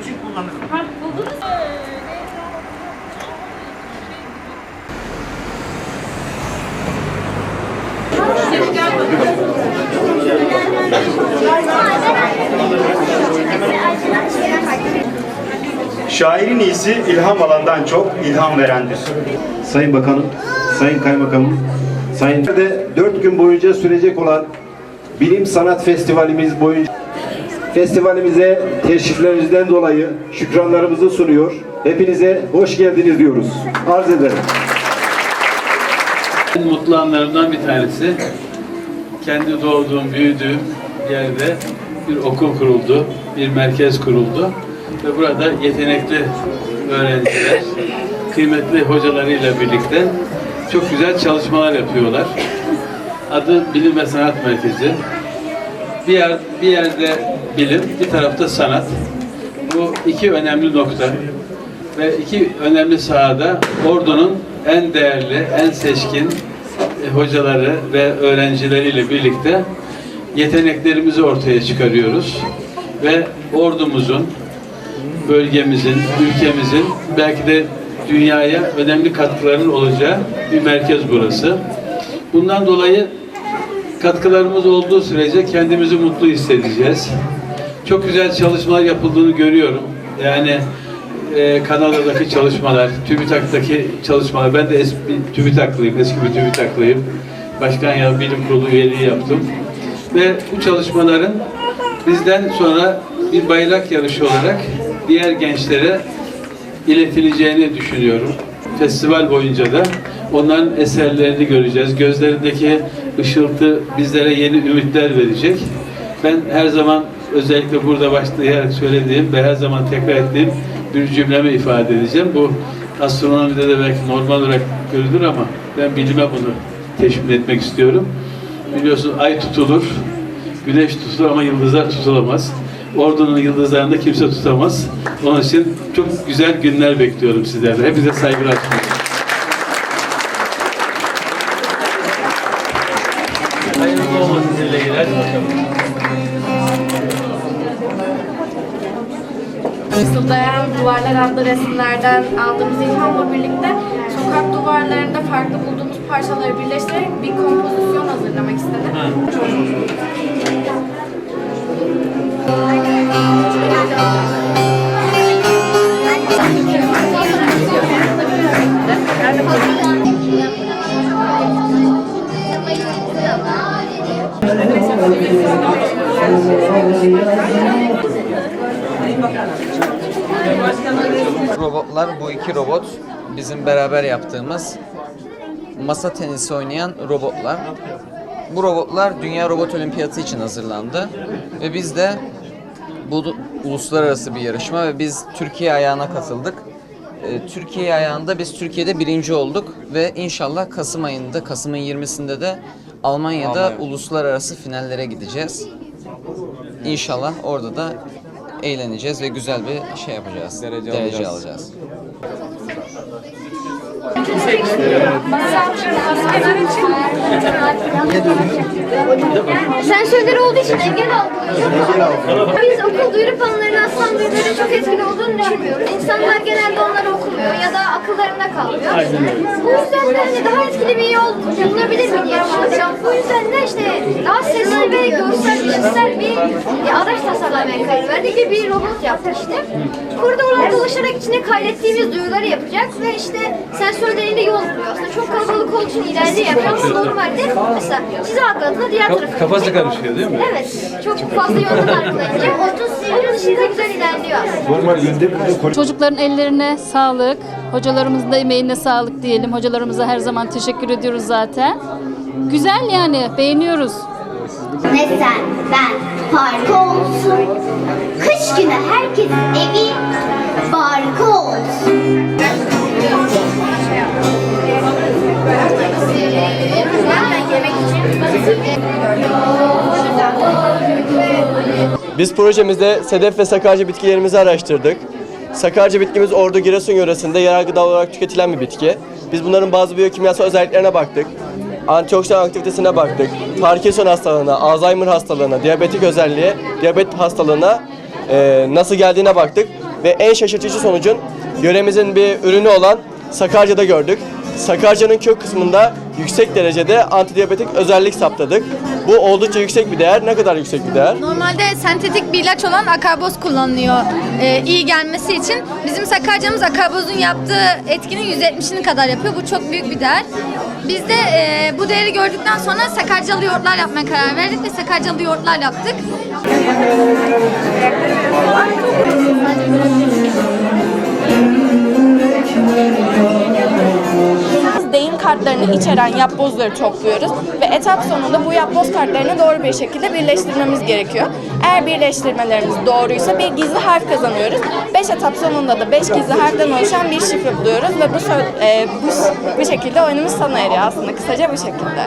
için kullanırım. Ha, buldunuz? Şairin iyisi ilham alandan çok ilham verendir. Sayın Bakanım, Sayın Kaymakamım, Sayın de 4 gün boyunca sürecek olan Bilim Sanat Festivalimiz boyunca festivalimize teşriflerinizden dolayı şükranlarımızı sunuyor. Hepinize hoş geldiniz diyoruz. Arz ederim. En mutlu anlarımdan bir tanesi kendi doğduğum, büyüdüğüm yerde bir okul kuruldu, bir merkez kuruldu ve burada yetenekli öğrenciler, kıymetli hocalarıyla birlikte çok güzel çalışmalar yapıyorlar. Adı Bilim ve Sanat Merkezi. Bir, yer, bir yerde bilim, bir tarafta sanat. Bu iki önemli nokta ve iki önemli sahada Ordu'nun en değerli, en seçkin e, hocaları ve öğrencileriyle birlikte yeteneklerimizi ortaya çıkarıyoruz. Ve ordumuzun, bölgemizin, ülkemizin belki de dünyaya önemli katkılarının olacağı bir merkez burası. Bundan dolayı katkılarımız olduğu sürece kendimizi mutlu hissedeceğiz. Çok güzel çalışmalar yapıldığını görüyorum. Yani e, Kanada'daki çalışmalar, TÜBİTAK'taki çalışmalar. Ben de eski TÜBİTAK'lıyım, eski bir TÜBİTAK'lıyım. Başkan ya bilim kurulu üyeliği yaptım. Ve bu çalışmaların bizden sonra bir bayrak yarışı olarak diğer gençlere iletileceğini düşünüyorum. Festival boyunca da onların eserlerini göreceğiz. Gözlerindeki ışıltı bizlere yeni ümitler verecek. Ben her zaman özellikle burada başlayarak söylediğim ve her zaman tekrar ettiğim bir cümlemi ifade edeceğim. Bu astronomide de belki normal olarak görülür ama ben bilime bunu teşvik etmek istiyorum. Biliyorsun ay tutulur, güneş tutulur ama yıldızlar tutulamaz. Ordunun yıldızlarını kimse tutamaz. Onun için çok güzel günler bekliyorum sizlerden. Hepinize saygılar sunuyorum. Fısıldayan Duvarlar adlı resimlerden aldığımız ilhamla birlikte sokak duvarlarında farklı bulduğumuz parçaları birleştirerek bir kompozisyon hazırlamak istedim. Robotlar bu iki robot bizim beraber yaptığımız masa tenisi oynayan robotlar. Bu robotlar Dünya Robot Olimpiyatı için hazırlandı ve biz de bu uluslararası bir yarışma ve biz Türkiye ayağına katıldık. Ee, Türkiye ayağında biz Türkiye'de birinci olduk ve inşallah Kasım ayında, Kasım'ın 20'sinde de Almanya'da uluslararası finallere gideceğiz. İnşallah orada da eğleneceğiz ve güzel bir şey yapacağız. Derece, alacağız. Sensörleri olduğu için engel algılıyor. Biz okul duyuru panolarının aslan duyuruları çok etkili olduğunu düşünmüyoruz. İnsanlar genelde onları okumuyor ya da akıllarında kalmıyor. Bu yüzden de hani daha etkili bir yol bulunabilir mi diye düşünüyorum. Bu yüzden de işte daha sesli ve görsel, işitsel bir araç tasarlamaya karar verdik ve bir robot yaptık işte. Burada olan dolaşarak içine kaydettiğimiz duyuları yapacak ve işte sensörleriyle yol buluyor. Aslında çok kalabalık olduğu için ileride yapıyor ama normalde mesela size atladığında diğer tarafa Kafası karışıyor değil mi? Evet. Çok fazla yoldan onun dışında güzel ilerliyor. Normal günde burada Çocukların ellerine sağlık, hocalarımızın da emeğine sağlık diyelim. Hocalarımıza her zaman teşekkür ediyoruz zaten. Güzel yani, beğeniyoruz. Ne sen, ben, parka olsun. Kış günü herkesin evi barka olsun. Biz projemizde sedef ve sakarca bitkilerimizi araştırdık. Sakarca bitkimiz Ordu Giresun yöresinde yerel gıda olarak tüketilen bir bitki. Biz bunların bazı biyokimyasal özelliklerine baktık. Antioksidan aktivitesine baktık. Parkinson hastalığına, Alzheimer hastalığına, diyabetik özelliğe, diyabet hastalığına e, nasıl geldiğine baktık. ve en şaşırtıcı sonucun yöremizin bir ürünü olan Sakarca'da gördük. Sakarca'nın kök kısmında yüksek derecede antidiyabetik özellik saptadık. Bu oldukça yüksek bir değer. Ne kadar yüksek bir değer? Normalde sentetik bir ilaç olan akaboz kullanılıyor e, iyi gelmesi için. Bizim sakarcamız akabozun yaptığı etkinin %70'ini kadar yapıyor. Bu çok büyük bir değer. Biz de e, bu değeri gördükten sonra sakarcalı yoğurtlar yapmaya karar verdik ve sakarcalı yoğurtlar yaptık. Kartlarını içeren yapbozları topluyoruz ve etap sonunda bu yapboz kartlarını doğru bir şekilde birleştirmemiz gerekiyor. Eğer birleştirmelerimiz doğruysa bir gizli harf kazanıyoruz. 5 etap sonunda da 5 gizli harften oluşan bir şifre buluyoruz ve bu, e, bu, bu şekilde oyunumuz sona eriyor aslında kısaca bu şekilde.